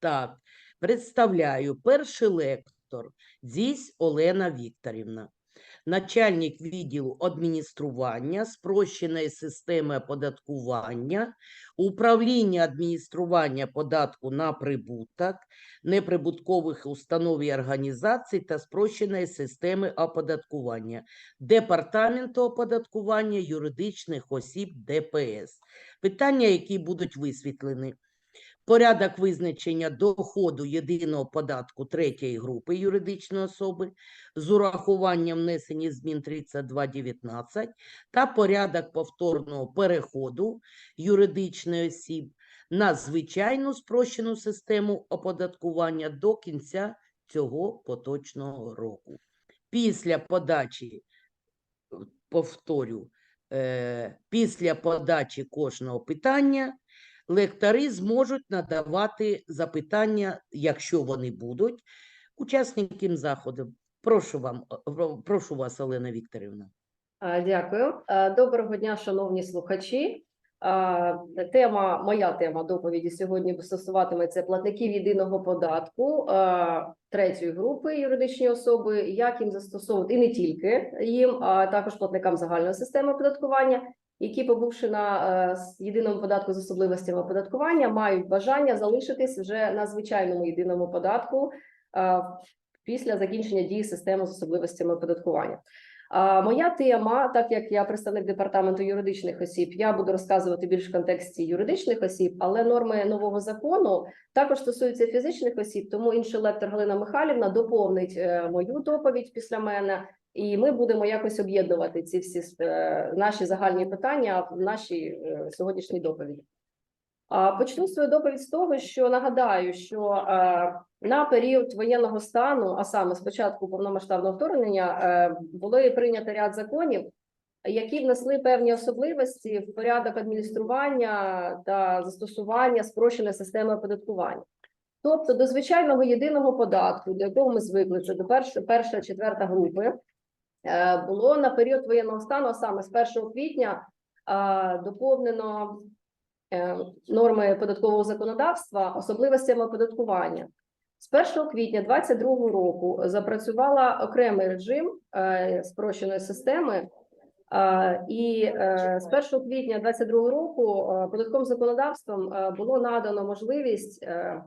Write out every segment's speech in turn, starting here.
Так, представляю перший лектор Дзісь Олена Вікторівна, начальник відділу адміністрування, спрощеної системи оподаткування, управління адміністрування податку на прибуток, неприбуткових установ і організацій та спрощеної системи оподаткування, Департаменту оподаткування юридичних осіб ДПС. Питання, які будуть висвітлені. Порядок визначення доходу єдиного податку третьої групи юридичної особи з урахуванням внесення змін 32.19 та порядок повторного переходу юридичної осіб на звичайну спрощену систему оподаткування до кінця цього поточного року. Після подачі, повторю, е, після подачі кожного питання лектори зможуть надавати запитання, якщо вони будуть, учасникам заходу. Прошу вам, прошу вас, Олена Вікторівна. Дякую. Доброго дня, шановні слухачі. Тема, моя тема доповіді сьогодні стосуватиметься платників єдиного податку третьої групи юридичні особи, як їм застосовувати і не тільки їм, а також платникам загальної системи оподаткування, які, побувши на е, єдиному податку з особливостями оподаткування, мають бажання залишитись вже на звичайному єдиному податку а, після закінчення дії системи з особливостями оподаткування. А моя тема, так як я представник департаменту юридичних осіб, я буду розказувати більш в контексті юридичних осіб, але норми нового закону також стосуються фізичних осіб. Тому інший лектор Галина Михайлівна доповнить е, мою доповідь після мене, і ми будемо якось об'єднувати ці всі е, наші загальні питання в нашій е, сьогоднішній доповіді. Почну свою доповідь з того, що нагадаю, що е, на період воєнного стану, а саме з початку повномасштабного вторгнення, були прийнято ряд законів, які внесли певні особливості в порядок адміністрування та застосування спрощеної системи оподаткування. Тобто до звичайного єдиного податку, до якого ми звикли, це до першої, перша, четверта групи, було на період воєнного стану, саме з 1 квітня, е, доповнено е, норми податкового законодавства особливостями оподаткування. З 1 квітня 2022 року запрацювала окремий режим е, спрощеної системи, е, і е, з 1 квітня 2022 року е, податковим законодавством е, було надано можливість е,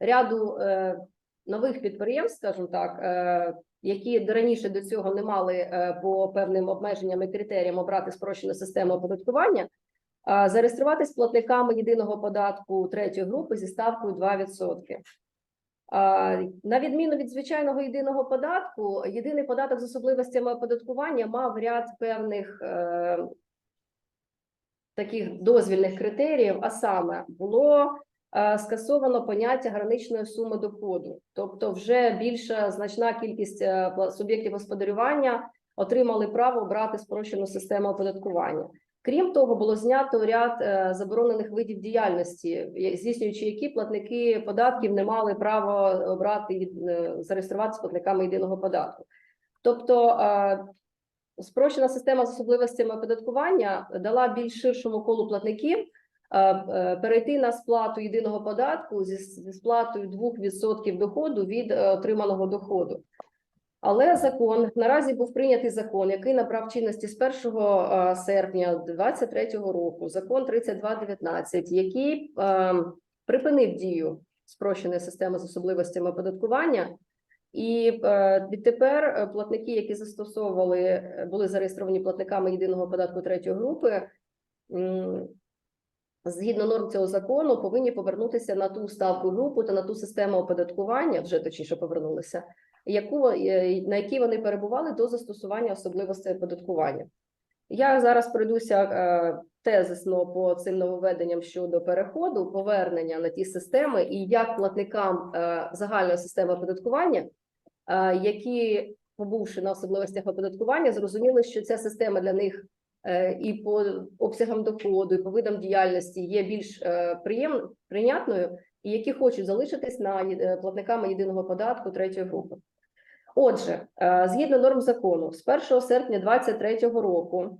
ряду е, нових підприємств, скажімо так, е, які раніше до цього не мали е, по певним обмеженням і критеріям обрати спрощену систему оподаткування, а, зареєструватись платниками єдиного податку третьої групи зі ставкою 2%. На відміну від звичайного єдиного податку, єдиний податок з особливостями оподаткування мав ряд певних е, таких дозвільних критеріїв, а саме було е, скасовано поняття граничної суми доходу, тобто вже більша значна кількість е, суб'єктів господарювання отримали право обрати спрощену систему оподаткування. Крім того, було знято ряд е, заборонених видів діяльності, здійснюючи які платники податків не мали права обрати е, зареєструватися платниками єдиного податку. Тобто е, спрощена система з особливостями оподаткування дала більш ширшому колу платників е, е, перейти на сплату єдиного податку зі, сплатою 2% доходу від е, отриманого доходу. Але закон наразі був прийнятий закон, який набрав чинності з 1 е, серпня 2023 року, закон 3219, який е, припинив дію спрощеної системи з особливостями оподаткування. І е, відтепер е, платники, які застосовували, е, були зареєстровані платниками єдиного податку третьої групи, згідно норм цього закону, повинні повернутися на ту ставку групу та на ту систему оподаткування, вже точніше повернулися, яку е, на якій вони перебували до застосування особливостей оподаткування. Я зараз пройдуся е, тезисно по цим нововведенням щодо переходу, повернення на ті системи і як платникам е, загальної системи оподаткування, які, побувши на особливостях оподаткування, зрозуміли, що ця система для них і по обсягам доходу, і по видам діяльності є більш е, приєм, прийнятною, і які хочуть залишитись на е, платниками єдиного податку третьої групи. Отже, е, згідно норм закону, з 1 серпня 2023 року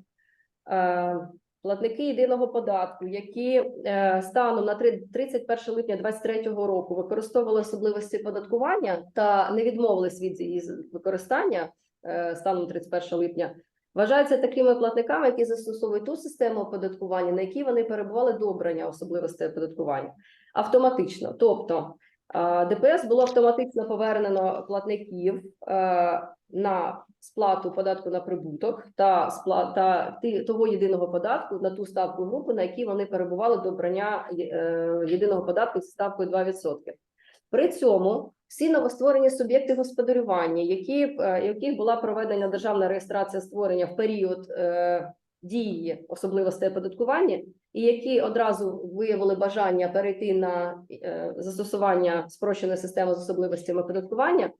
е, платники єдиного податку, які е, станом на три- 31 липня 2023 року використовували особливості податкування та не відмовились від її використання е, станом на 31 липня, вважаються такими платниками, які застосовують ту систему оподаткування, на якій вони перебували до обрання особливостей оподаткування автоматично. Тобто ДПС було автоматично повернено платників е, на сплату податку на прибуток та сплата того єдиного податку на ту ставку групи, на якій вони перебували до обрання е, єдиного податку зі ставкою 2%. При цьому всі новостворені суб'єкти господарювання, які, е, яких була проведена державна реєстрація створення в період е, дії особливостей оподаткування, і які одразу виявили бажання перейти на е, застосування спрощеної системи з особливостями оподаткування,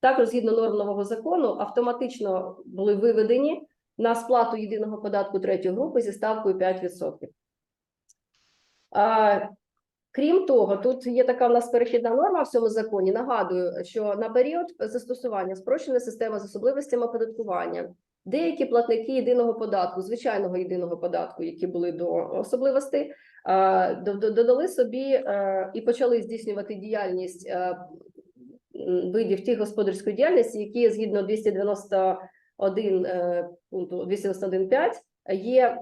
також згідно норм нового закону автоматично були виведені на сплату єдиного податку третьої групи зі ставкою 5%. Крім того, тут є така в нас перехідна норма в цьому законі. Нагадую, що на період застосування спрощеної системи з особливостями оподаткування деякі платники єдиного податку, звичайного єдиного податку, які були до особливостей, додали собі і почали здійснювати діяльність видів тих господарської діяльності, які згідно 291 е, пункту 291.5 є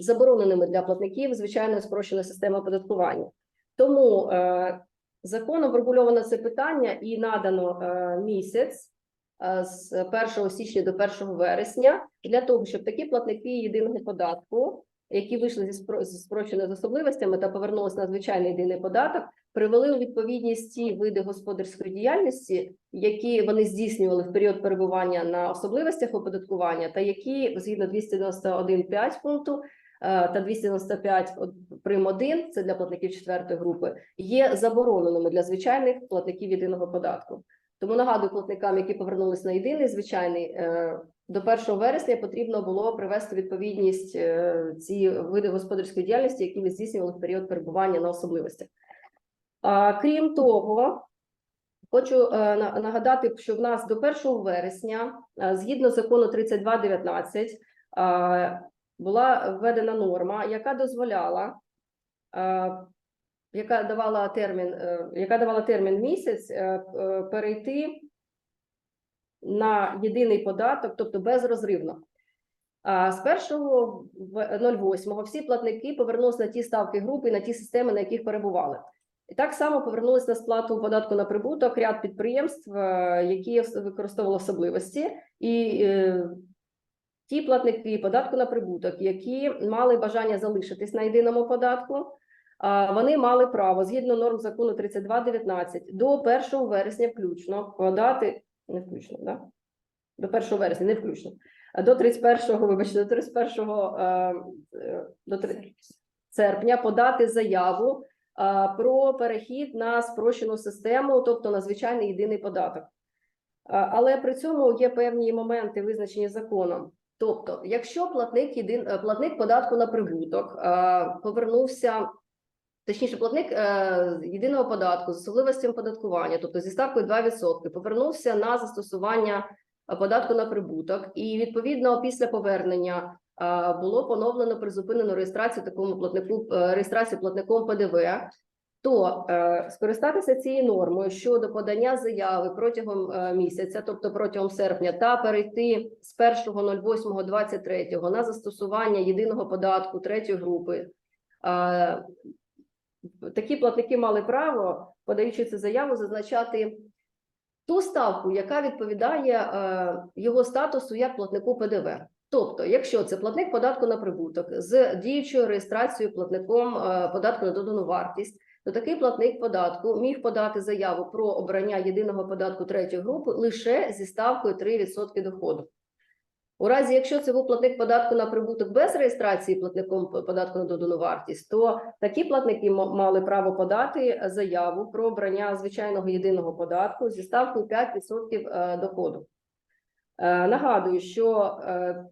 забороненими для платників звичайної спрощеної системи оподаткування. Тому е, законом врегульовано це питання і надано е, місяць е, з 1 січня до 1 вересня для того, щоб такі платники єдиного податку, які вийшли зі спро- зі спрощеними особливостями та повернулися на звичайний єдиний податок, привели у відповідність ті види господарської діяльності, які вони здійснювали в період перебування на особливостях оподаткування, та які згідно 291.5 пункту та 295 от прим. 1, це для платників четвертої групи, є забороненими для звичайних платників єдиного податку. Тому нагадую платникам, які повернулись на єдиний звичайний, е, до 1 вересня потрібно було привести відповідність е, ці види господарської діяльності, які ви здійснювали в період перебування на особливостях. Крім того, хочу е, на- нагадати, що в нас до 1 вересня, е, згідно закону 3219, е, була введена норма, яка дозволяла, е, яка давала термін, е, яка давала термін місяць е, перейти на єдиний податок, тобто безрозривно. А з 1.08 всі платники повернулися на ті ставки групи, на ті системи, на яких перебували. І так само повернулися на сплату податку на прибуток ряд підприємств, які використовували особливості, і ті платники податку на прибуток, які мали бажання залишитись на єдиному податку, вони мали право згідно норм закону 32.19 до 1 вересня включно подати не включно, да? до 1 вересня, не включно. До 31, вибачте, до 31 е, е, до три- серпня подати заяву про перехід на спрощену систему, тобто на звичайний єдиний податок. Але при цьому є певні моменти, визначені законом. Тобто, якщо платник єдин е, платник податку на прибуток е, повернувся, точніше, платник е, єдиного податку з особливостями податкування, тобто зі ставкою 2%, повернувся на застосування е, податку на прибуток, і відповідно після повернення е, було поновлено призупинено реєстрацію такому платнику е, реєстрацію платником ПДВ. То е, скористатися цією нормою щодо подання заяви протягом е, місяця, тобто протягом серпня, та перейти з 1.08.23 на застосування єдиного податку третьої групи. Е, такі платники мали право, подаючи цю заяву, зазначати ту ставку, яка відповідає е, його статусу як платнику ПДВ. Тобто, якщо це платник податку на прибуток з діючою реєстрацією платником е, податку на додану вартість, то такий платник податку міг подати заяву про обрання єдиного податку третьої групи лише зі ставкою 3% доходу. У разі, якщо це був платник податку на прибуток без реєстрації платником податку на додану вартість, то такі платники мали право подати заяву про обрання звичайного єдиного податку зі ставкою 5% е, доходу. Е, Нагадую, що е,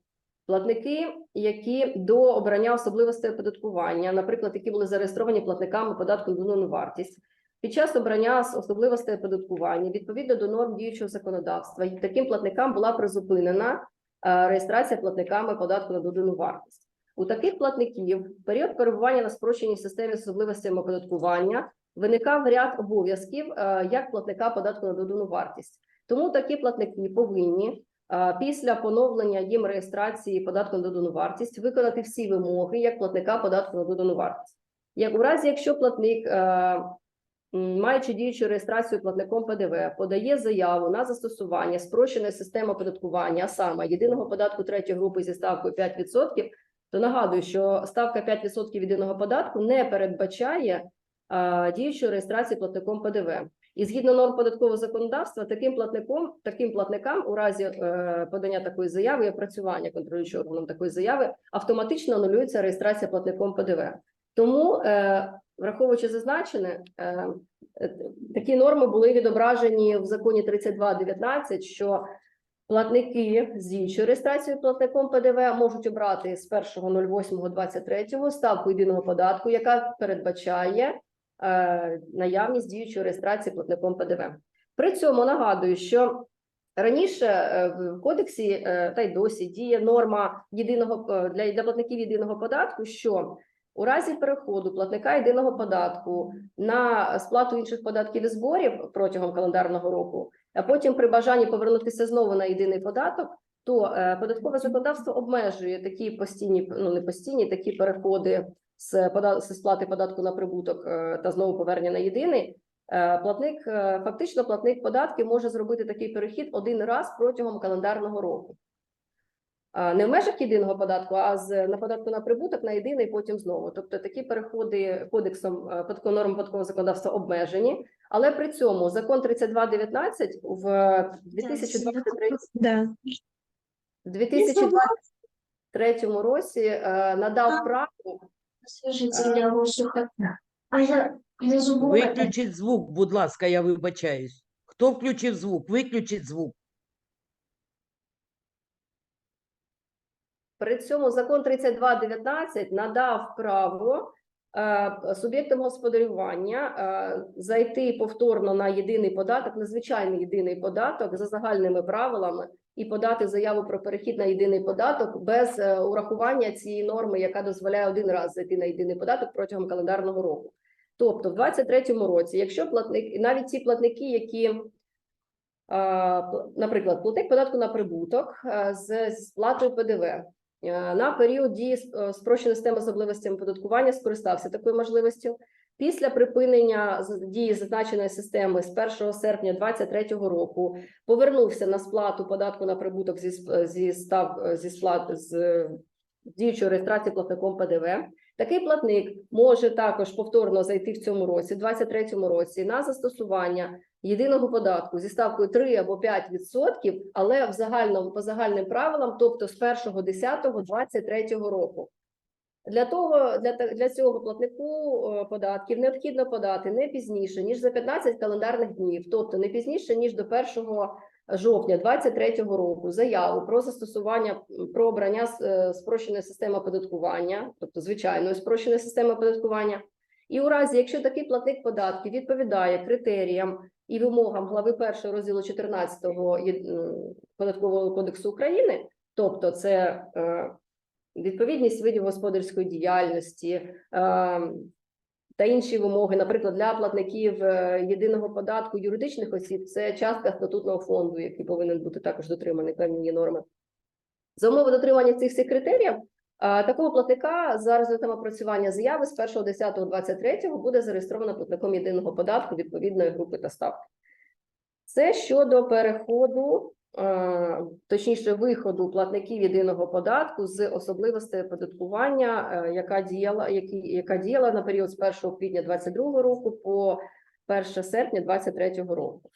платники, які до обрання особливостей оподаткування, наприклад, які були зареєстровані платниками податку на додану вартість, під час обрання особливостей оподаткування відповідно до норм діючого законодавства, таким платникам була призупинена е, реєстрація платниками податку на додану вартість. У таких платників в період перебування на спрощеній системі особливостями оподаткування виникав ряд обов'язків е, як платника податку на додану вартість. Тому такі платники повинні після поновлення їм реєстрації податку на додану вартість виконати всі вимоги як платника податку на додану вартість. Як у разі, якщо платник, е, маючи діючу реєстрацію платником ПДВ, подає заяву на застосування спрощеної системи оподаткування, а саме єдиного податку третьої групи зі ставкою 5%, то нагадую, що ставка 5% єдиного податку не передбачає а, діючої реєстрації платником ПДВ. І згідно норм податкового законодавства, таким платником, таким платникам у разі е, подання такої заяви і опрацювання контролюючого органом такої заяви автоматично анулюється реєстрація платником ПДВ. Тому, е, враховуючи зазначене, е, е, такі норми були відображені в законі 32.19, що платники з діючою реєстрацією платником ПДВ можуть обрати з 1.08.23 ставку єдиного податку, яка передбачає наявність діючої реєстрації платником ПДВ. При цьому нагадую, що раніше е, в кодексі е, та й досі діє норма єдиного е, для, для платників єдиного податку, що у разі переходу платника єдиного податку на сплату інших податків і зборів протягом календарного року, а потім при бажанні повернутися знову на єдиний податок, то е, податкове законодавство обмежує такі постійні, ну не постійні, такі переходи з пода- з сплати податку на прибуток е, та знову повернення на єдиний. Е, Платник е, фактично платник податків може зробити такий перехід один раз протягом календарного року. Не в межах єдиного податку, а з на податку на прибуток на єдиний, потім знову. Тобто такі переходи кодексом норм податкового законодавства обмежені, але при цьому закон 3219 в 2023 Да. 2023 році надав право Скажите, я воздуха. А я, я. Виключіть звук, будь ласка, я вибачаюсь. Хто включив звук? Виключіть звук. При цьому закон 3219 надав право е, суб'єктам господарювання е, зайти повторно на єдиний податок, на звичайний єдиний податок за загальними правилами і подати заяву про перехід на єдиний податок без е, урахування цієї норми, яка дозволяє один раз зайти на єдиний податок протягом календарного року. Тобто, в 2023 році, якщо платник, навіть ті платники, які наприклад, платник податку на прибуток е, з сплатою ПДВ е, на період дії спрощеної системи з особливостями оподаткування скористався такою можливістю. Після припинення дії зазначеної системи з 1 серпня 2023 року повернувся на сплату податку на прибуток зі зі став зі сплат з діючої реєстрації платником ПДВ. Такий платник може також повторно зайти в цьому році, 2023 році, на застосування єдиного податку зі ставкою 3 або 5%, але в загальному по загальним правилам, тобто з 1.10.23 року. Для того для, для цього платнику е, податків необхідно подати не пізніше ніж за 15 календарних днів, тобто не пізніше ніж до 1 жовтня 2023 року заяву про застосування про обрання е, спрощеної системи оподаткування, тобто звичайної спрощеної системи оподаткування. І у разі, якщо такий платник податків відповідає критеріям і вимогам глави 1 розділу 14 податкового кодексу України, тобто це е, відповідність видів господарської діяльності е, та інші вимоги, наприклад, для платників е, єдиного податку юридичних осіб, це частка статутного фонду, який повинен бути також дотриманий певні є норми. За умови дотримання цих всіх критеріїв, е, такого платника за результатами опрацювання заяви з 1.10.23 буде зареєстровано платником єдиного податку відповідної групи та ставки. Це щодо переходу, точніше, виходу платників єдиного податку з особливостей оподаткування, е, яка діяла, які, яка діяла на період з 1 квітня 2022 року по 1 серпня 2023 року.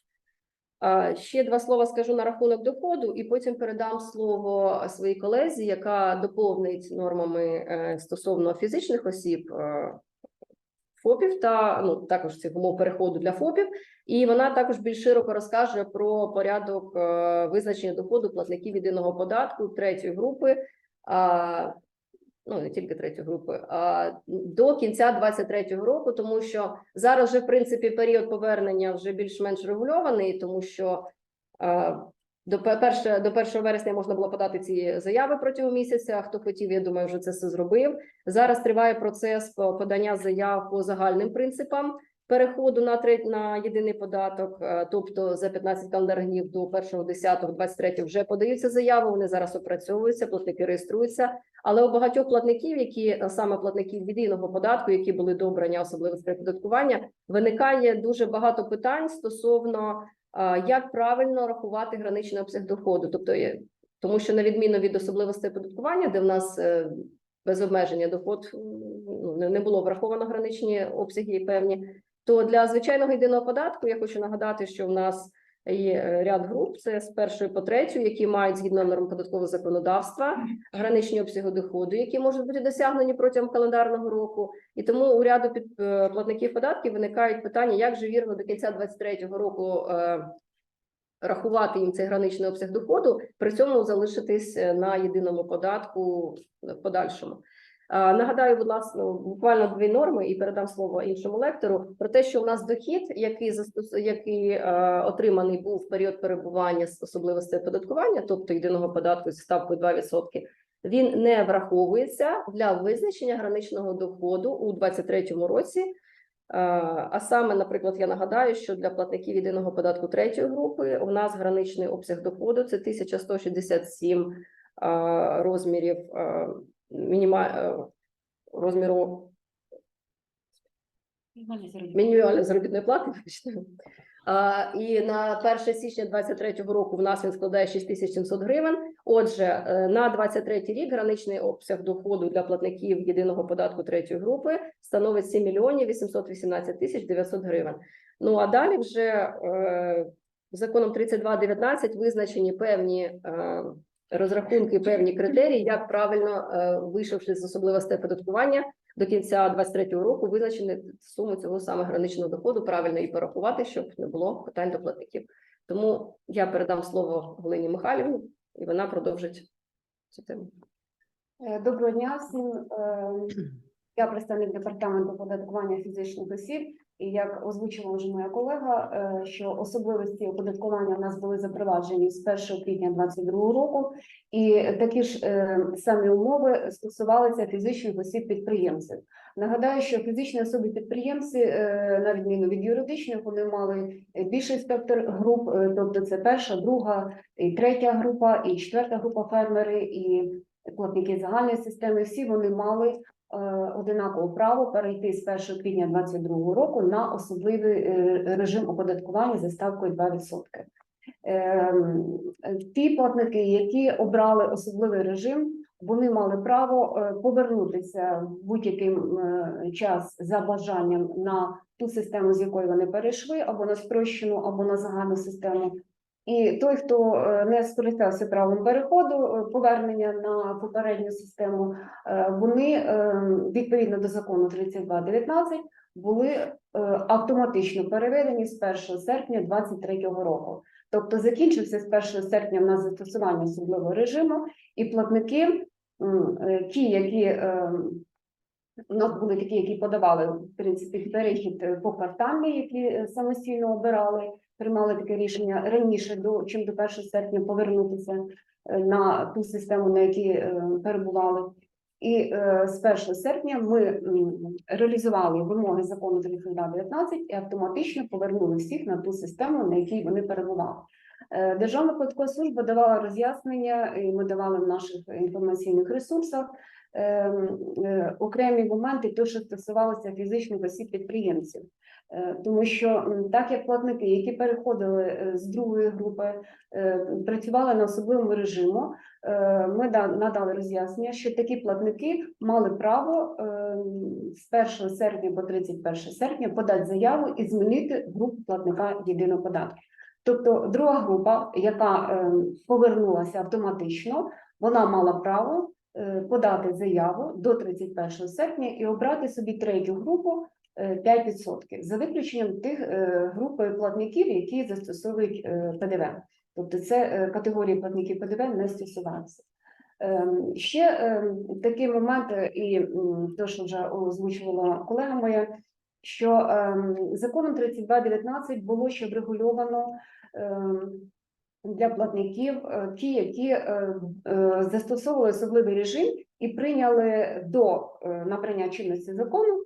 Ще два слова скажу на рахунок доходу, і потім передам слово своїй колезі, яка доповнить нормами е, стосовно фізичних осіб. е, ФОПів та ну також цих умов переходу для ФОПів, і вона також більш широко розкаже про порядок е, визначення доходу платників єдиного податку третьої групи, а, ну не тільки третьої групи, а до кінця 23-го року, тому що зараз вже в принципі період повернення вже більш-менш регульований, тому що е, До пе- перше- до 1 вересня можна було подати ці заяви протягом місяця. Хто хотів, я думаю, вже це все зробив. Зараз триває процес подання заяв по загальним принципам переходу на треть на єдиний податок. Е, Тобто за 15 календарних днів до 1.10.23 вже подаються заяви. Вони зараз опрацьовуються, платники реєструються. Але у багатьох платників, які е, саме платників єдиного податку, які були до обрання особливостей оподаткування, виникає дуже багато питань стосовно як правильно рахувати граничний обсяг доходу. Тобто, тому що на відміну від особливостей оподаткування, де в нас е, без обмеження доход ну, не було враховано граничні обсяги певні, то для звичайного єдиного податку я хочу нагадати, що в нас є е, ряд груп, це з першої по третю, які мають згідно норм податкового законодавства граничні обсяги доходу, які можуть бути досягнені протягом календарного року. І тому у ряду е, платників податків виникають питання, як же вірно до кінця 2023 року е, рахувати їм цей граничний обсяг доходу, при цьому залишитись на єдиному податку в подальшому. Нагадаю, будь ласка, ну, буквально дві норми і передам слово іншому лектору про те, що у нас дохід, який застос... який е, отриманий був в період перебування з особливостей оподаткування, тобто єдиного податку зі ставкою 2%, він не враховується для визначення граничного доходу у 2023 році. Е, А саме, наприклад, я нагадаю, що для платників єдиного податку третьої групи у нас граничний обсяг доходу це 1167 е, розмірів е, мініма... розміру мінімальної заробітної плати. А, і на 1 січня 2023 року в нас він складає 6700 гривень. Отже, е, на 23 рік граничний обсяг доходу для платників єдиного податку третьої групи становить 7 мільйонів 818 тисяч 900 гривень. Ну а далі вже е, законом 3219 визначені певні е, розрахунки, певні критерії, як правильно е, вийшовши з особливостей оподаткування, до кінця 23 року визначити суму цього саме граничного доходу, правильно її порахувати, щоб не було питань до платників. Тому я передам слово Галині Михайлівні, і вона продовжить цю тему. Е, Доброго дня всім. Е, Я представник департаменту податкування фізичних осіб, і як озвучила вже моя колега, е, що особливості оподаткування в нас були запроваджені з 1 квітня 2022 року, і такі ж е, самі умови стосувалися фізичних осіб підприємців. Нагадаю, що фізичні особи підприємці, е, на відміну від юридичних, вони мали більший спектр груп, тобто це перша, друга і третя група, і четверта група фермери, і платники загальної системи, всі вони мали е, одинакове право перейти з 1 квітня 2022 року на особливий е, режим оподаткування за ставкою 2%. Ем, Ті платники, які обрали особливий режим, вони мали право е, повернутися в будь-який е, час за бажанням на ту систему, з якої вони перейшли, або на спрощену, або на загальну систему. І той, хто е, не скористався правом переходу, е, повернення на попередню систему, е, вони відповідно до закону 3219 були автоматично переведені з 1 серпня 2023 року. Тобто закінчився з 1 серпня в нас застосування особливого режиму, і платники, ті, які у нас були такі, які подавали в принципі перехід по кварталі, які самостійно обирали, приймали таке рішення раніше до чим до 1 серпня повернутися е, на ту систему, на якій е, перебували. І е, з 1 серпня ми реалізували вимоги закону 3219 і автоматично повернули всіх на ту систему, на якій вони перебували. Державна податкова служба давала роз'яснення, і ми давали в наших інформаційних ресурсах ем, окремі моменти, то що стосувалося фізичних осіб підприємців. Е, Тому що так як платники, які переходили е, з другої групи, е, працювали на особливому режиму, ми надали роз'яснення, що такі платники мали право з 1 серпня по 31 серпня подати заяву і змінити групу платника єдиного податку. Тобто друга група, яка повернулася автоматично, вона мала право подати заяву до 31 серпня і обрати собі третю групу 5%, за виключенням тих е, груп платників, які застосовують е, ПДВ. Тобто це е, категорії платників ПДВ не стосуваються. Ем, Ще ем, такий момент, і те, що вже озвучувала колега моя, що ем, законом 3219 було ще врегульовано для платників, ті, які застосовували особливий режим і прийняли до набрання чинності закону,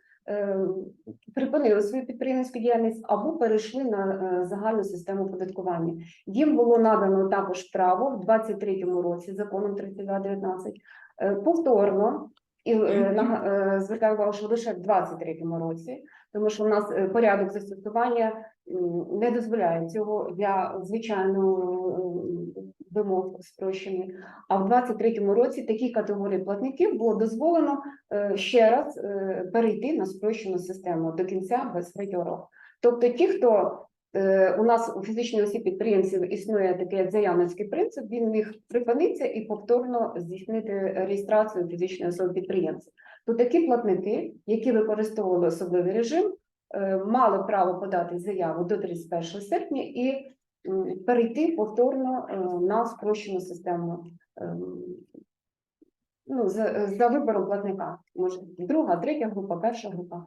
припинили свою підприємницьку діяльність або перейшли на е, загальну систему оподаткування. Їм було надано також право в 23-му році законом 3219 е, повторно і е, на- е, звертаю увагу, що лише в 23-му році, тому що у нас е, порядок застосування не дозволяє цього для звичайного вимог спрощених. А в 23-му році такій категорії платників було дозволено ще раз перейти на спрощену систему до кінця 23-го року. Тобто, ті, хто у нас у фізичних осіб підприємців існує такий заявницький принцип, він міг припинитися і повторно здійснити реєстрацію фізичної особи підприємця. То такі платники, які використовували особливий режим, е, мали право подати заяву до 31 серпня і перейти повторно е, на спрощену систему. ем, Ну, за, за вибором платника, може друга, третя група, перша група.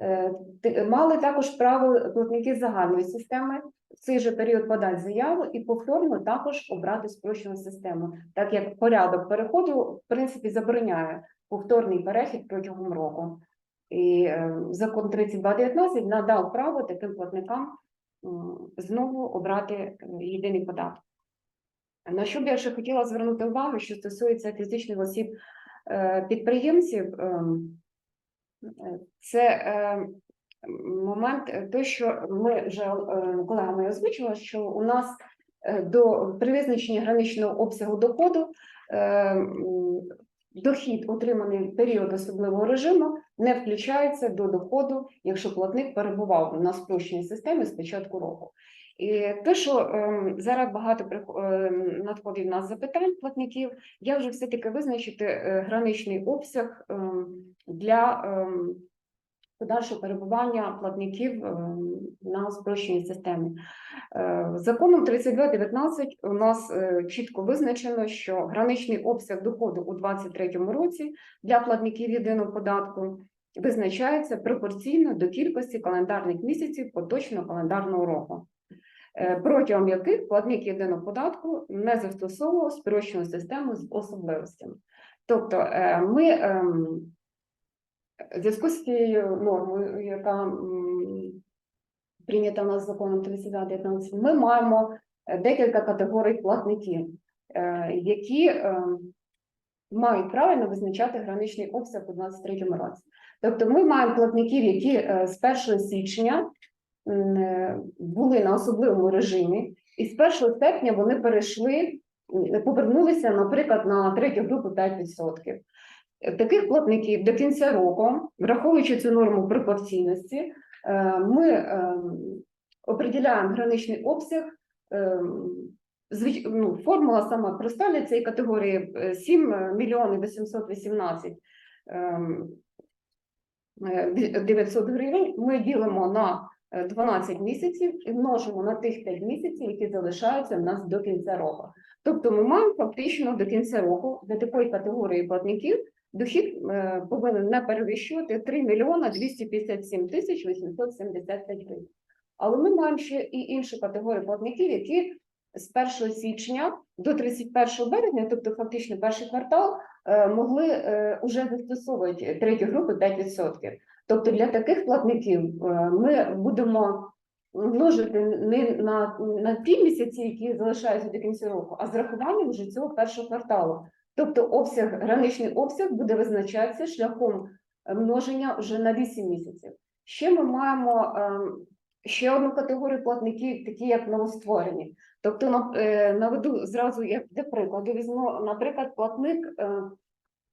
Е, Мали також право платники загальної системи в цей же період подати заяву і повторно також обрати спрощену систему, так як порядок переходу в принципі забороняє повторний перехід протягом року. І е, закон 3219 надав право таким платникам знову обрати е, єдиний податок. На що б я ще хотіла звернути увагу, що стосується фізичних осіб підприємців, ем, це е, момент е, той, що ми вже е, колегами озвучили, що у нас до при визначенні граничного обсягу доходу дохід, отриманий в період особливого режиму, не включається до доходу, якщо платник перебував на спрощеній системі з початку року. І те, що ем, зараз багато ем, надходить в нас запитань платників, я вже все-таки визначити е, граничний обсяг ем, для подальшого перебування платників на спрощеній системі. Е, Законом 3219 у нас е, чітко визначено, що граничний обсяг доходу у 2023 році для платників єдиного податку визначається пропорційно до кількості календарних місяців поточного календарного року, протягом яких платник єдиного податку не застосовував спрощену систему з особливостями. Тобто е, ми ем, в зв'язку з цією нормою, яка прийнята у нас законом 3219, ми маємо е, декілька категорій платників, е, які е, мають правильно визначати граничний обсяг у 2023 році. Тобто ми маємо платників, які е, з 1 січня е, були на особливому режимі, і з 1 серпня вони перейшли, повернулися, наприклад, на третю групу 5%. Таких платників до кінця року, враховуючи цю норму пропорційності, е, ми ем, определяємо граничний обсяг. ну, формула сама проста для цієї категорії е, 7 мільйонів 818 ем, е, 900 гривень. Ми ділимо на е, 12 місяців і множимо на тих 5 місяців, які залишаються в нас до кінця року. Тобто ми маємо фактично до кінця року для такої категорії платників дохід е, повинен не перевищувати 3 мільйона 257 тисяч 875 гривень. Але ми маємо ще і іншу категорію платників, які з 1 січня до 31 березня, тобто фактично перший квартал, е, могли е, уже застосовувати третю групу 5%. Тобто для таких платників е, ми будемо множити не на, на ті місяці, які залишаються до кінця року, а з рахуванням вже цього першого кварталу. Тобто обсяг, граничний обсяг буде визначатися шляхом е, множення вже на 8 місяців. Ще ми маємо ем, ще одну категорію платників, такі як новостворені. Тобто, е, наведу зразу як для прикладу, візьму, наприклад, платник е,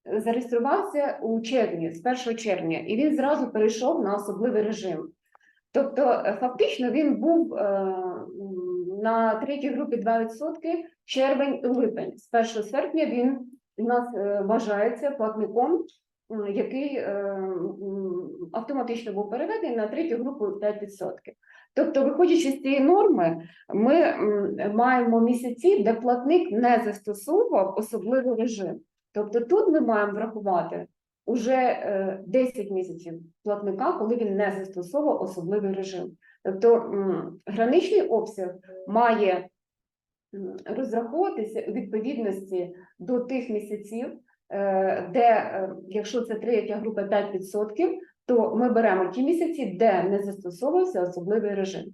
зареєструвався у червні, з 1 червня, і він зразу перейшов на особливий режим. Тобто, е, фактично, він був е, на третій групі 2% червень-липень. З 1 серпня він у нас е, вважається платником, який автоматично був переведений на третю групу 5%. Тобто, виходячи з цієї норми, ми маємо місяці, де платник не застосовував особливий режим. Тобто тут ми маємо врахувати уже е, 10 місяців платника, коли він не застосовував особливий режим. Тобто граничний обсяг має розраховуватися у відповідності до тих місяців, е, де, е, якщо це третя група 5%, то ми беремо ті місяці, де не застосовувався особливий режим.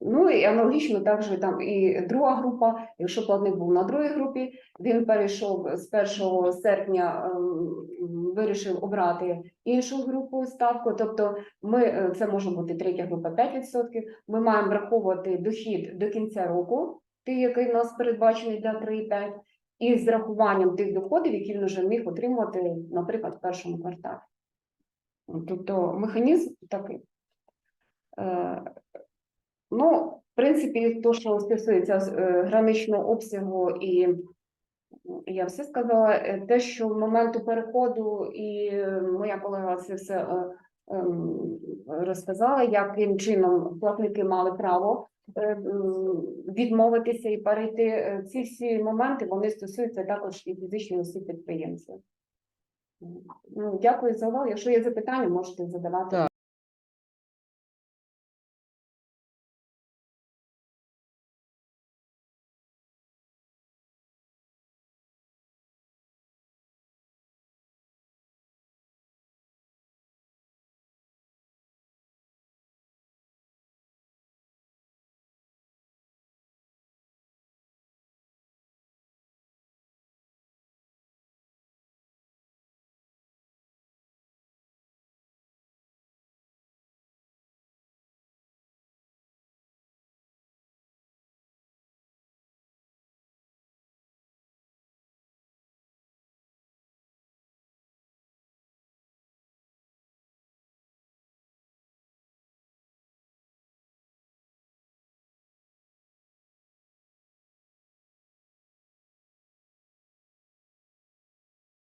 Ну і аналогічно також там і друга група. Якщо платник був на другій групі, він перейшов з 1 серпня, ем, вирішив обрати іншу групу ставку. Тобто, ми е, це може бути третя група 5%. Ми маємо враховувати дохід до кінця року, той, який у нас передбачений для 3,5, і з рахуванням тих доходів, які він вже міг отримати, наприклад, в першому кварталі. Тобто механізм такий. Ну, в принципі, то, що стосується е, граничного обсягу, і я все сказала. Е, Те, що в моменту переходу, і моя колега це все е, ем, розказала, яким чином платники мали право відмовитися і перейти. Ці всі моменти вони стосуються також і фізичних осіб підприємців. Ну, дякую за увагу. Якщо є запитання, можете задавати. Так.